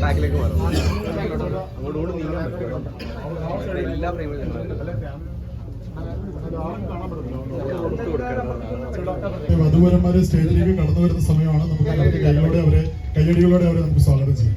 ബാക്കിലേക്ക് നീങ്ങാൻ സ്റ്റേജിലേക്ക് കടന്നു വരുന്ന സമയമാണ് നമുക്ക് അവരുടെ കൈകളോടെ അവരെ കൈയടികളോടെ അവരെ നമുക്ക് സ്വാഗതം ചെയ്യാം.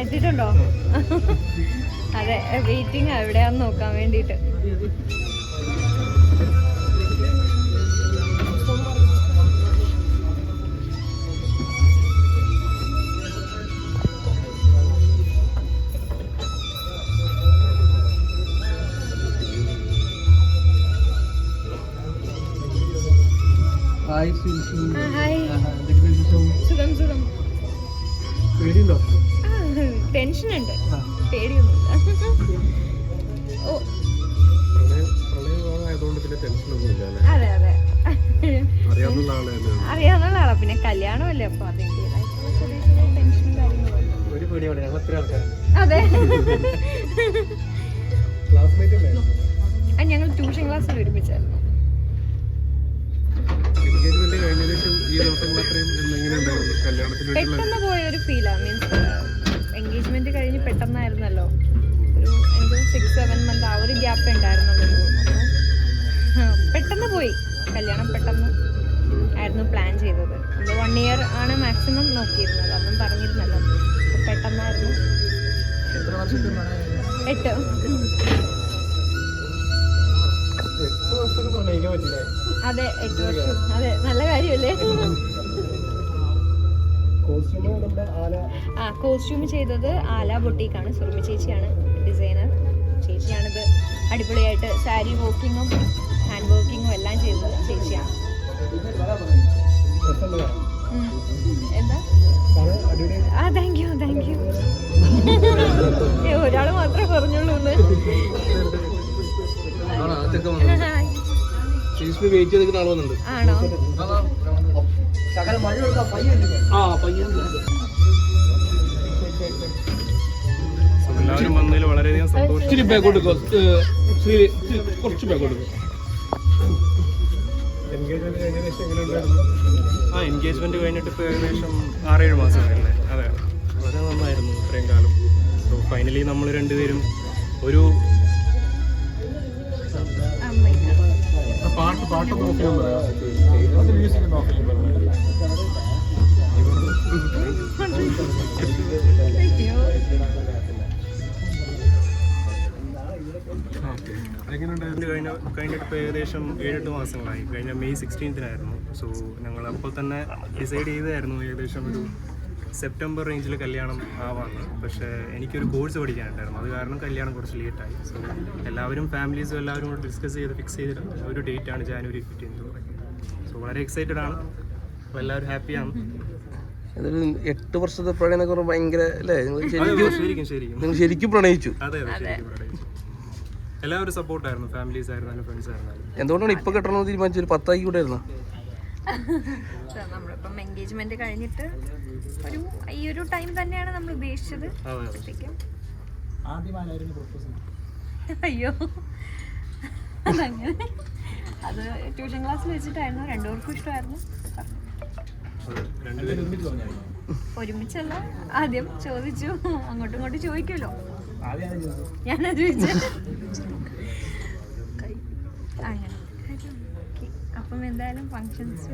എത്തിയിട്ടുണ്ടോ? അതെ വെയിറ്റിംഗ് എവിടെയാന്ന് നോക്കാൻ വേണ്ടിട്ട് ഹായ് ഹായ് ടെൻഷൻ ഉണ്ട് പേടിയൊന്നുമില്ല. ഓ. അതെ അതെ. അറിയാവുന്ന ആളാണ് ആളാ. പിന്നെ കല്യാണമല്ലേ അപ്പൊ അതിന്റെതായിട്ടുള്ള ചെറിയ ടെൻഷനും കാര്യങ്ങളും അതെ. ക്ലാസ്മേറ്റ് അല്ലേ? ആ, ഞങ്ങൾ ട്യൂഷൻ ക്ലാസ്സിൽ ഒരുമിച്ചായിരുന്നു. പെട്ടെന്നായിരുന്നല്ലോ ഒരു എനിക്ക് സിക്സ് സെവൻ മന്ത് ആ ഒരു ഗ്യാപ്പ് ഉണ്ടായിരുന്നുള്ളൂ അപ്പോൾ പെട്ടെന്ന് പോയി. കല്യാണം പെട്ടെന്ന് ആയിരുന്നു പ്ലാൻ ചെയ്തത്. നമ്മൾ വൺ ഇയർ ആണ് മാക്സിമം നോക്കിയിരുന്നത്. അന്നും പറഞ്ഞിരുന്നല്ലോ. അപ്പോൾ പെട്ടെന്നായിരുന്നു. എട്ട്. അതെ എട്ട് വർഷം. അതെ നല്ല കാര്യമല്ലേ? ആ കോസ്റ്റ്യൂം ചെയ്തത് ആല ബൊട്ടീക്കാണ്. സുറുമി ചേച്ചിയാണ് ഡിസൈനർ. ചേച്ചിയാണിത് അടിപൊളിയായിട്ട് സാരി വർക്കിങ്ങും ഹാൻഡ് വർക്കിങ്ങും എല്ലാം ചെയ്തത് ചേച്ചിയാണ്. എന്താ? ആ താങ്ക് യു താങ്ക് യു ഒരാൾ മാത്രമേ പറഞ്ഞുള്ളൂ ആണോ? ആ പയ്യൻ എല്ലാവരും വന്നതിൽ വളരെയധികം സന്തോഷം. ഇച്ചിരി ബാക്കോട്ട് ശ്രീ കുറച്ച് എങ്ങനെ ഉണ്ടായിരുന്നു ആ എൻഗേജ്മെന്റ് കഴിഞ്ഞിട്ട് ഇപ്പോൾ ഏകദേശം ആറേഴ് മാസമായല്ലേ അതെ. വളരെ നന്നായിരുന്നു ഇത്രയും കാലം. സോ ഫൈനലി നമ്മൾ രണ്ടുപേരും ഒരു പാട്ട് പാട്ട് പറയാം. അത് മ്യൂസിക് അയ്യോ എങ്ങനെയുണ്ടായിരുന്നു? കഴിഞ്ഞ കഴിഞ്ഞിട്ട് ഏകദേശം ഏഴെട്ട് മാസങ്ങളായി. കഴിഞ്ഞ മെയ് സിക്സ്റ്റീൻത്തിനായിരുന്നു സോ ഞങ്ങൾ അപ്പോൾ തന്നെ ഡിസൈഡ് ചെയ്തായിരുന്നു. ഏകദേശം ഒരു സെപ്റ്റംബർ റേഞ്ചിൽ കല്യാണം ആവാന്ന്. പക്ഷേ എനിക്കൊരു കോഴ്സ് പഠിക്കാനുണ്ടായിരുന്നു. അത് കാരണം കല്യാണം കുറച്ച് ലേറ്റായി. സോ എല്ലാവരും ഫാമിലീസും എല്ലാവരും കൂടെ ഡിസ്കസ് ചെയ്ത് ഫിക്സ് ചെയ്ത ഒരു ഡേറ്റ് ആണ് ജാനുവരി ഫിഫ്റ്റീൻ സോ വളരെ എക്സൈറ്റഡ് ആണ്. അപ്പോൾ എല്ലാവരും ഹാപ്പിയാണ് അതൊരു എട്ട് വർഷത്തെ പ്രണയം പറഞ്ഞാൽ ഭയങ്കര അല്ലേ? ശരിക്കും ശരിക്കും പ്രണയിച്ചു. അതെ അതെ. എല്ലാവരും സപ്പോർട്ടായിരുന്നു ഫാമിലീസ് ആയിരുന്നാലും ഫ്രണ്ട്സ് ആയിരുന്നാലും. എന്തുകൊണ്ടാണ് ഇപ്പൊ കെട്ടണമെന്ന് തീരുമാനിച്ചത്? ഒരു പത്തായി കൂടെ ആയിരുന്നു. നമ്മളിപ്പം എൻഗേജ്മെന്റ് കഴിഞ്ഞിട്ട് ഒരു ഈ ഒരു ടൈം തന്നെയാണ് നമ്മൾ ഉദ്ദേശിച്ചത്. അപ്പോഴത്തേക്കും അയ്യോ. അതങ്ങനെ. അത് ട്യൂഷൻ ക്ലാസ്സിൽ വെച്ചിട്ടായിരുന്നു. രണ്ടുപേർക്കും ഇഷ്ടമായിരുന്നു. ഒരുമിച്ചല്ല. ആദ്യം ചോദിച്ചു. അങ്ങോട്ടും ഇങ്ങോട്ടും ചോദിക്കുമല്ലോ. ഞാനത് ചോദിച്ചത്. അപ്പം എന്തായാലും ഫങ്ഷൻസ്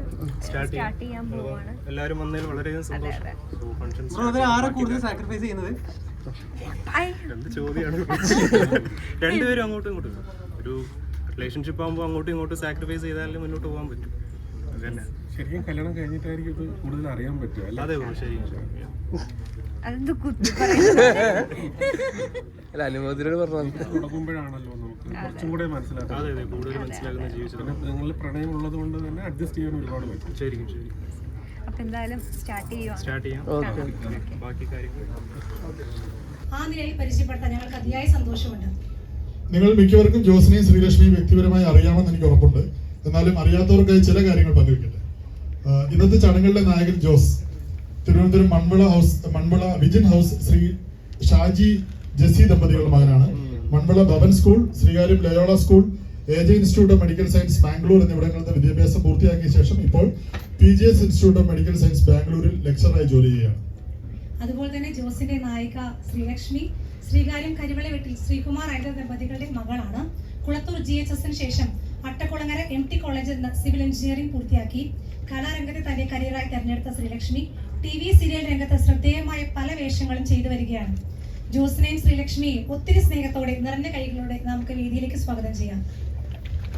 സ്റ്റാർട്ട് ചെയ്യാൻ പോവാണ്. എല്ലാവരും വന്നതിൽ വളരെയധികം സന്തോഷം. സാക്രിഫൈസ് ചെയ്യുന്നത്? രണ്ട് ചോദ്യമാണ്. രണ്ടുപേരും അങ്ങോട്ടും ഇങ്ങോട്ടും ഒരു റിലേഷൻഷിപ്പ് ആകുമ്പോൾ അങ്ങോട്ടും ഇങ്ങോട്ടും സാക്രിഫൈസ് ചെയ്താലേ മുന്നോട്ട് പോകാൻ പറ്റും. അത് തന്നെ ശരിക്കും കല്യാണം കഴിഞ്ഞിട്ടായിരിക്കും ഇത് കൂടുതൽ അറിയാൻ പറ്റുക അല്ലേ? അതെ ബ്രോ ശരി. ശരി അതെന്ത് അല്ല അനുമോദിനോട് പറഞ്ഞു? തുടങ്ങുമ്പോഴാണല്ലോ നമുക്ക് കുറച്ചും കൂടെ മനസ്സിലാക്കാം അതെ അതെ കൂടുതൽ മനസ്സിലാക്കുന്ന ജീവിച്ചത് പിന്നെ നിങ്ങൾ പ്രണയം ഉള്ളത് കൊണ്ട് തന്നെ അഡ്ജസ്റ്റ് ചെയ്യാൻ ഒരുപാട് പറ്റും. ശരിക്കും ശരി അപ്പൊ എന്തായാലും സ്റ്റാർട്ട് ചെയ്യാം സ്റ്റാർട്ട് ചെയ്യാം. ഓക്കെ. ബാക്കി കാര്യങ്ങൾ. ആ നിലയിൽ പരിചയപ്പെടുത്താൻ ഞങ്ങൾക്ക് അതിയായ സന്തോഷമുണ്ട്. നിങ്ങൾ മിക്കവർക്കും ജോസിനെയും ശ്രീലക്ഷ്മിയും വ്യക്തിപരമായി അറിയാമെന്ന് എനിക്ക് ഉറപ്പുണ്ട്. എന്നാലും അറിയാത്തവർക്കായി ചില കാര്യങ്ങൾ പങ്കുവയ്ക്കട്ടെ. ഇന്നത്തെ ചടങ്ങുകളിലെ നായകൻ ജോസ് തിരുവനന്തപുരം മൺവിള ഹൗസ് മൺവിള വിജിൻ ഹൗസ് ശ്രീ ഷാജി ജസി ദമ്പതികളുടെ മകനാണ്. Manvila Bhavan school Sreekaryam Loyola school A J institute of medical science Bangalore എന്നിവിടങ്ങളിലെ വിദ്യാഭ്യാസം പൂർത്തിയാക്കിയ ശേഷം ഇപ്പോൾ P G S institute of medical science ബാംഗ്ലൂരിൽ ലെക്ചറായി ജോലി ചെയ്യുകയാണ്. അതുപോലെ തന്നെ ജോസിന്റെ നായിക ശ്രീലക്ഷ്മി ശ്രീകാര്യം കരിവള വീട്ടിൽ ശ്രീകുമാർ അയത ദമ്പതികളുടെ മകളാണ്. കുളത്തൂർ ജി എച്ച് എസിന് ശേഷം അട്ടക്കുളങ്ങര എം ടി കോളേജിൽ നിന്ന് സിവിൽ എഞ്ചിനീയറിംഗ് പൂർത്തിയാക്കി. കലാരംഗത്തെ തന്റെ കരിയറായി തെരഞ്ഞെടുത്ത ശ്രീലക്ഷ്മി ടി വി സീരിയൽ രംഗത്ത് ശ്രദ്ധേയമായ പല വേഷങ്ങളും ചെയ്തു വരികയാണ്. ജോസിനെയും ശ്രീലക്ഷ്മിയെയും ഒത്തിരി സ്നേഹത്തോടെ നിറഞ്ഞ കൈകളോടെ നമുക്ക് വേദിയിലേക്ക് സ്വാഗതം ചെയ്യാം.